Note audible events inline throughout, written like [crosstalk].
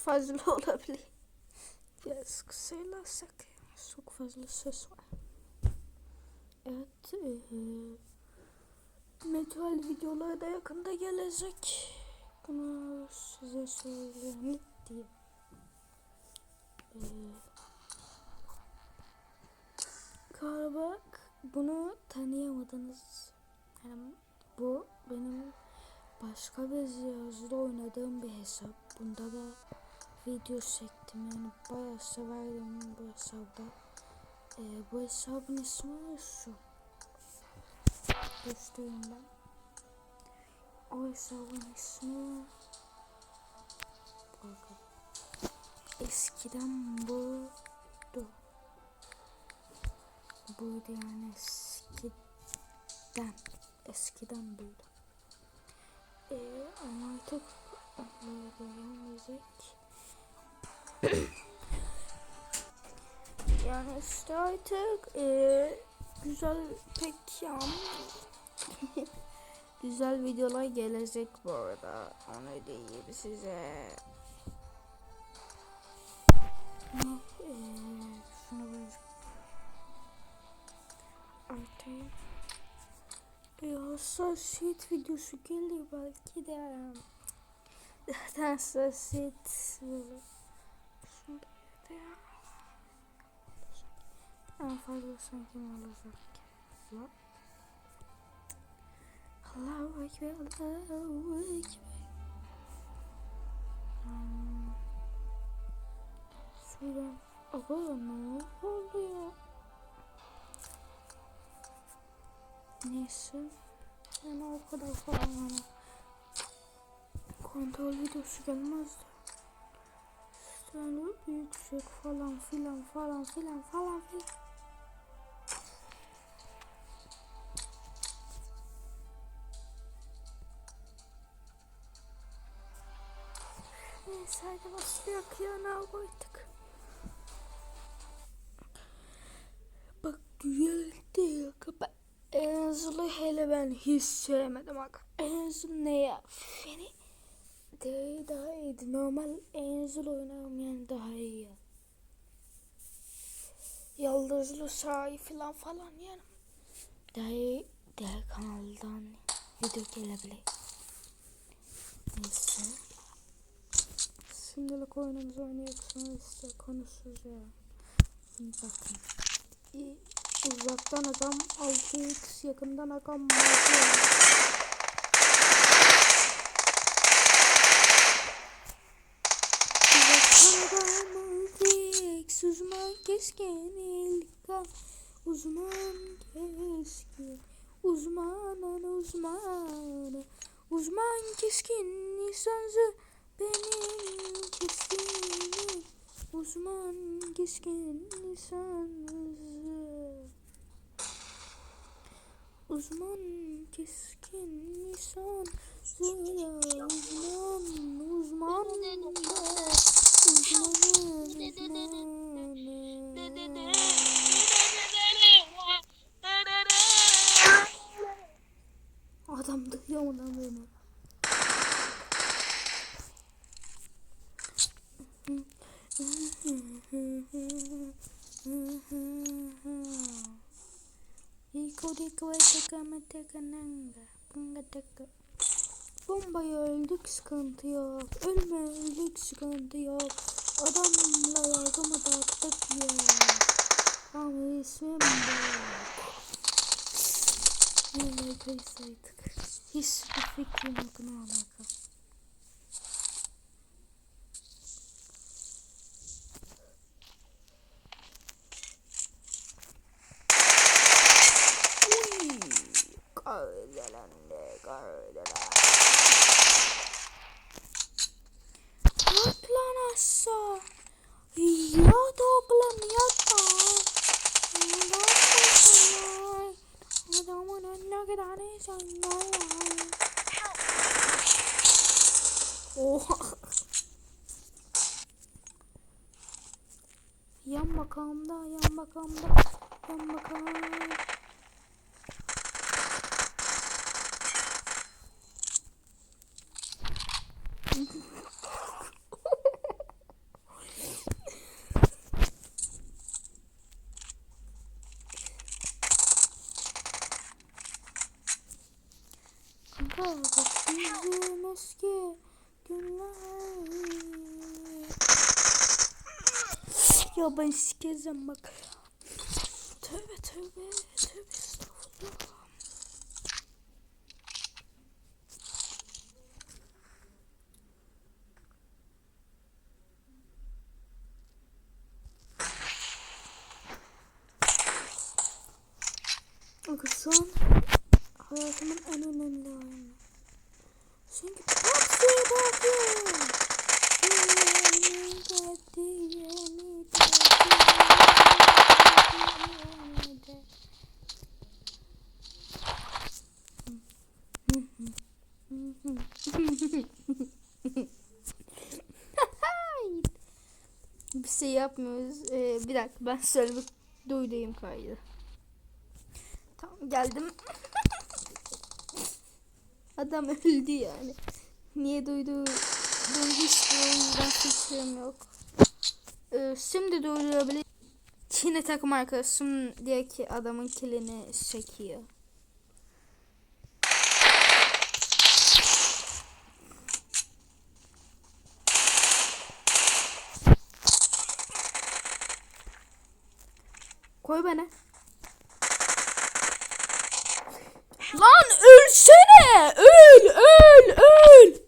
fazla [laughs] olabilir. Biraz kısaylarsak çok fazla ses var. Evet. E, metal videoları da yakında gelecek. Bunu size söyleyeyim diye. Ee, galiba bunu tanıyamadınız. Yani bu benim başka bir cihazda oynadığım bir hesap. Bunda da video çektim yani bayağı severdim bu hesabda. Ee, bu hesabın ismi şu. Göstereyim ben. O hesabın ismi Bakın. Eskiden buydu. Buydu yani eskiden. Eskiden buydu. Ee, ama artık onlara gelmeyecek. Yani işte artık e, güzel pek yan [laughs] güzel videolar gelecek bu arada. Onu diyeyim size. Ee, şunu artık bir hassasiyet videosu geliyor belki de. [laughs] Zaten da ya. En fazla sanki olacak? Lan. Allahu Ekber, Allahu Ekber. Hmm. Aga ne oldu ya? Neyse, yani o kadar falan kontrol videosu gelmezdi. Hani yüksek falan filan falan filan falan filan. Neyse hadi başlayak ya ne yapaydık. Bak güzel değil bak. Enzulu hele ben hiç sevmedim bak. Enzul ne ya? Feni de daha iyiydi. Normal Enzul oynarım yani daha iyi. Yıldızlı sahi falan falan yani. Daha iyi diğer kanaldan video gelebilir. Neyse. Şimdilik oyunumuzu oynayıp sonra işte konuşuruz ya. Şimdi bakın. Uzaktan adam 6x yakından adam mavi. 6x uzman keskin ilka uzman keskin uzmanın uzmanı uzman keskin lisansı benim keskinim uzman keskin lisansı Uzman keskin nisan Zıya uzman. Uzman. uzmanı Adam duyuyor ondan beni. Iko diko e teka me teka nanga. Punga teka. Bombayı öldük sıkıntı yok. Ölme öldük sıkıntı yok. Adamla yargımı dağıttık ya. Ama ismim de Ne kaysaydık Hiçbir fikrim yok ne alaka? Kardelendi, kardelendi. Yat lan aşağı. Yat oğlum yat lan. Ne yapıyorsun lan? Adamın önüne giden insanlar var. Oha. Yan bakalım da, yan bakalım da, yan bakalım. Ya ben sikezem bak. Tövbe tövbe tövbe estağfurullah. Bakın Bir şey yapmıyoruz. Ee, bir dakika ben söyle duydayım kaydı. Tamam geldim. [laughs] Adam öldü yani. Niye duydu? Hiçbir oyundan fikrim yok. Ee, şimdi durdurabilir. Yine takım arkadaşım diye ki adamın kilini çekiyor. Koy bana. Lan ölsene! Öl, öl, öl.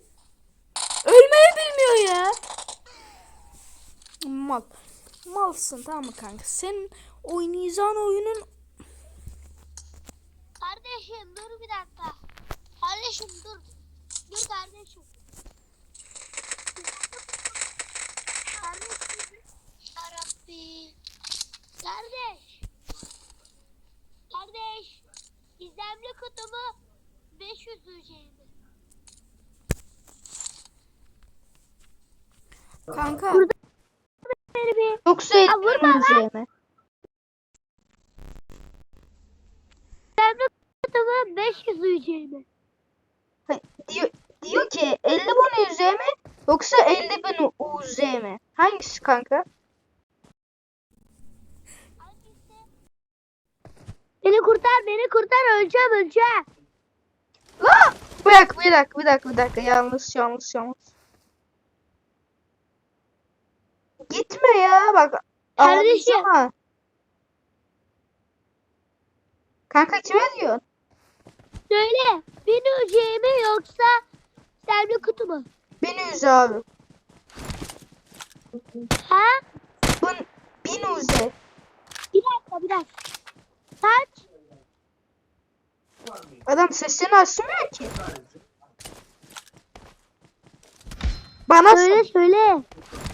Ölmeyi bilmiyor ya. Mal. Malsın tamam mı kanka? Senin oynayacağın oyunun Kardeşim dur bir dakika. Kardeşim dur. Dur kardeşim. Kardeşim. Yarabbi. Kardeş. Kardeş. Gizemli kutumu 500 ücreti. kanka. Yoksa kırmızı mi? Gizemli kutumu 500 ücreti. Diyor, diyor ki 50 bin UZ mi? Yoksa 50 bin UZ mi? Hangisi kanka? Beni kurtar, beni kurtar. Öleceğim, öleceğim. La! Bir dakika, bir dakika, bir dakika, bir dakika. Yanlış, yanlış, yanlış. Gitme ya bak. Kardeşim. ağlayacağım. Kanka kime diyorsun? Söyle. Bin ücreti mi yoksa gizemli kutu mu? Bin UZ abi. Ha? Bin, bin UZ. Bir dakika, bir dakika. Kaç? Adam sesini açmıyor ki. Bana Söyle, sor. söyle.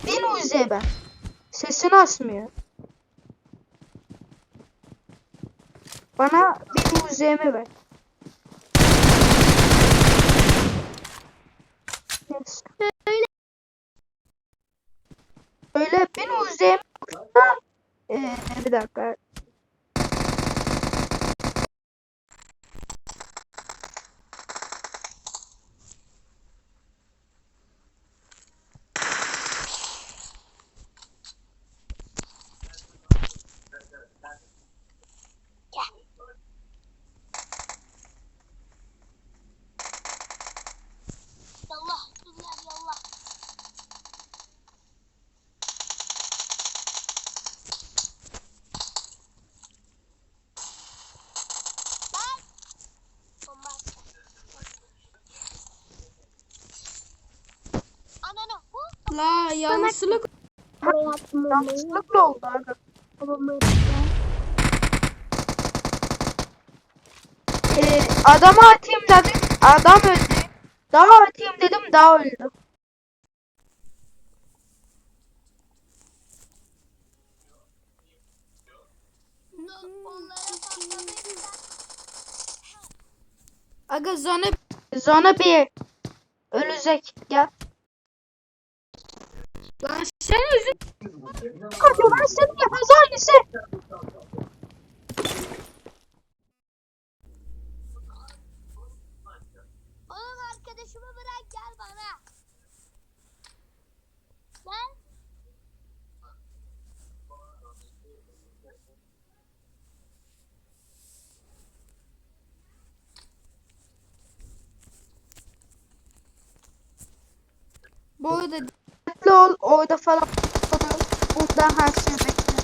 Bin UZ ben. Sesini açmıyor. Bana bin UZ'mi ver. Söyle. Öyle bin yoksa ee, bir dakika. Yanlışlık. Yanlışlıkla oldu aga. Ee, adama atayım dedim. Adam öldü. Daha atayım dedim daha öldü. Aga zona Zona bir. Ölecek. Gel. Lan sen özür Kanka ben senin yapacağız aynısı. Oğlum arkadaşımı bırak gel bana. Gel. Ol orada falan ondan her şeyi bekle.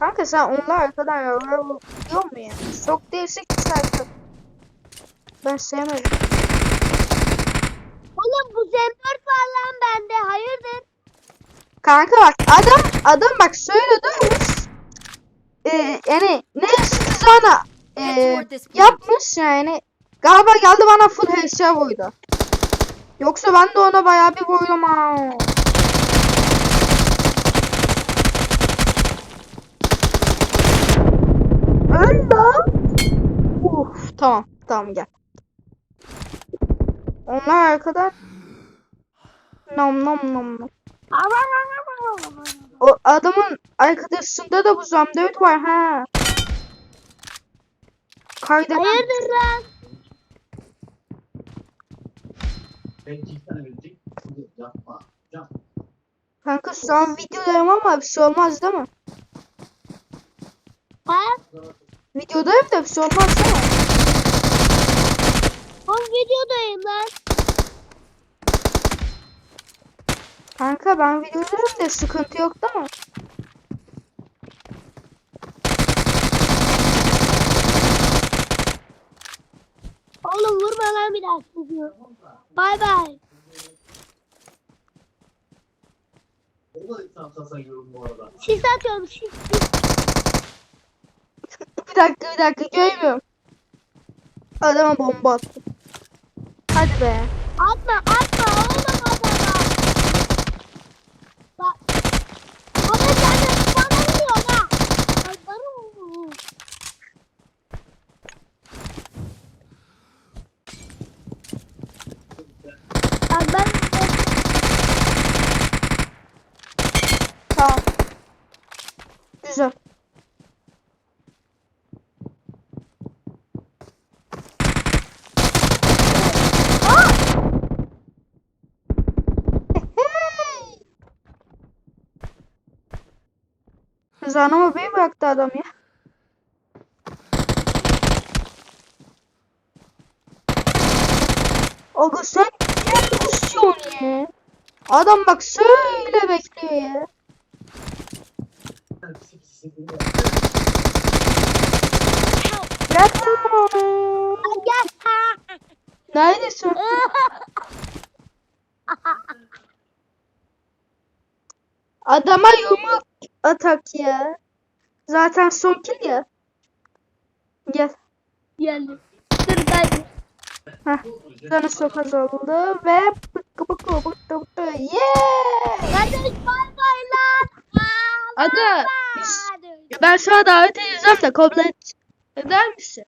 Kanka sen onlar arkadan yoruluyor biliyor musun ya? Çok değişik bir şarkı. Ben sevmedim. Oğlum bu Z4 var lan bende. Hayırdır? Kanka bak adam adam bak söyledi ee, yani ne istizana e, yapmış yani galiba geldi bana full headshot vurdu. Yoksa ben de ona bayağı bir ha. Öl. Uf, tamam tamam gel. Onlar arkadan nom nom nom nom. O adamın arkadaşında da bu zam 4 var ha. Kaydı. Hayırdır lan? Kanka şu an videodayım ama bir şey olmaz değil mi? Ha? Videodayım da bir şey olmaz değil mi? Oğlum videodayım lan. Kanka ben videodayım da sıkıntı yok değil mi? Oğlum vurma lan bir daha çocuğu. Bay bay. Sis atıyorum sis. sis. [laughs] Bir dakika bir dakika görmüyorum. Adama bomba attım. Hadi be. Atma atma oğlum adama. Bak. Baba sen de bana vuruyor ha. Ay bana vuruyor. Bak ben Tamam. Güzel. Zanama bey bıraktı adam ya. Aga sen niye kusuyorsun ya? Adam bak şöyle bekliyor ya. Ay gel. Neredesin? Adama yumruk atak ya. Zaten son kill ya. Gel. Geldim. Dur ben. Heh. Canı çok az oldu ve bıkkı bıkkı bıkkı bıkkı. Yeah! Kardeş bay bay lan. Aga, biz-. Ben sana davet edeceğim de kabul et. Eder misin?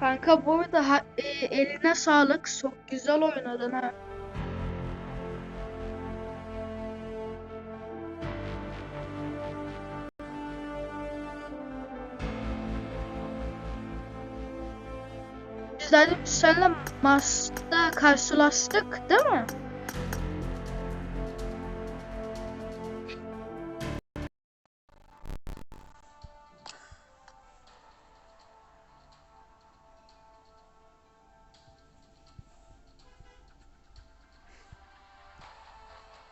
Kanka bu arada e, eline sağlık. Çok güzel oynadın ha. Bizler seninle maçta karşılaştık değil mi?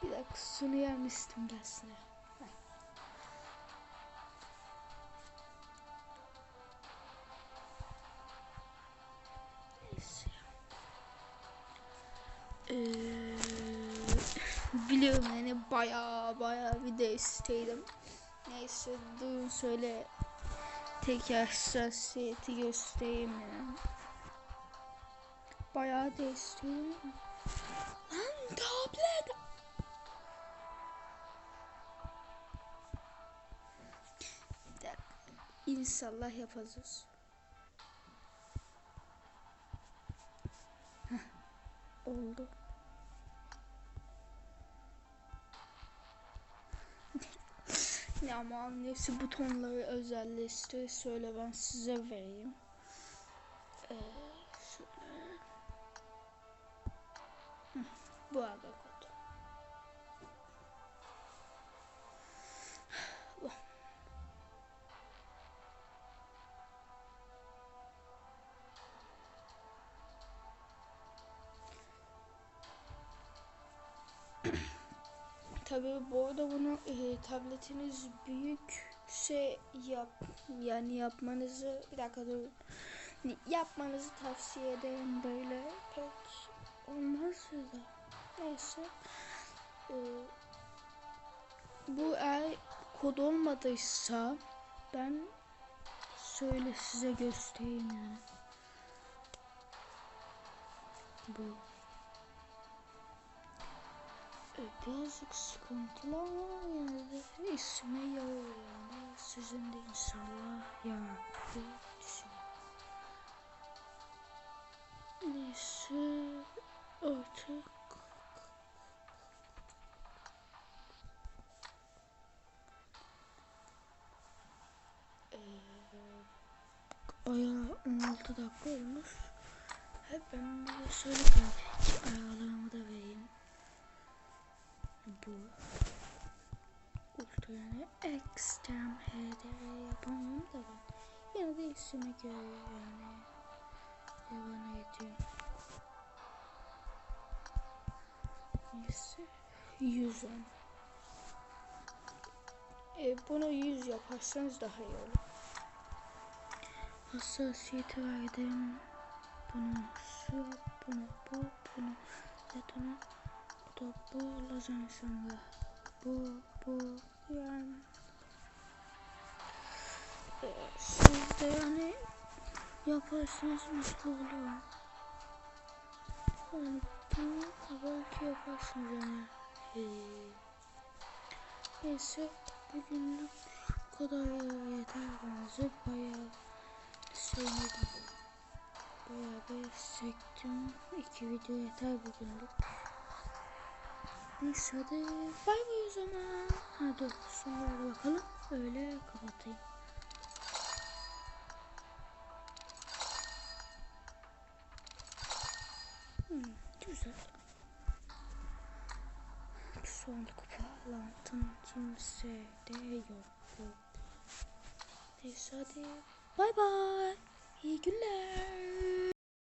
Bir dakika sunu yemiştim gelsin. Baya baya bir de isteydim. Neyse durun şöyle tekrar hassasiyeti göstereyim yani. Bayağı da istiyorum. Lan tablet. İnşallah yapacağız. Oldu. Ya ama annesi butonları özelleştir. Söyle ben size vereyim. Ee, şöyle. Heh, bu arada tabii bu arada bunu e, tabletiniz büyükse yap yani yapmanızı bir dakika dur. Yapmanızı tavsiye ederim böyle. Pek olmaz da neyse. Ee, bu eğer kod olmadıysa ben söyle size göstereyim yani. Bu. e, birazcık sıkıntılı ama yine de ismi yarıyor yani sizin de inşallah yarar diye düşünüyorum. Neyse artık Bayağı 16 dakika olmuş. Hep ben bir de şöyle grafik ayarlarımı da. Bu Ultra yani ekstrem HDR yapamıyorum da ben. Yine de işime görüyor yani. Devam ediyor. Neyse. 110. E, bunu 100 yaparsanız daha iyi olur. Hassasiyeti verdim. Bunu şu, bunu bu, bunu detona, bu, lazanya sonra bu, bu, yani e, siz de yani yaparsanız mutlu olurum. Yani bunu belki yaparsınız yani. Ee, neyse bugünlük bu kadar yeter bence bayağı sevmedim. Bayağı bir sektim. İki video yeter bugünlük. Neyse hadi bay bay o zaman. Hadi sonlara bakalım. Öyle kapatayım. Hmm, güzel. Son bağlantım kimse de yok. Neyse hadi bay bay.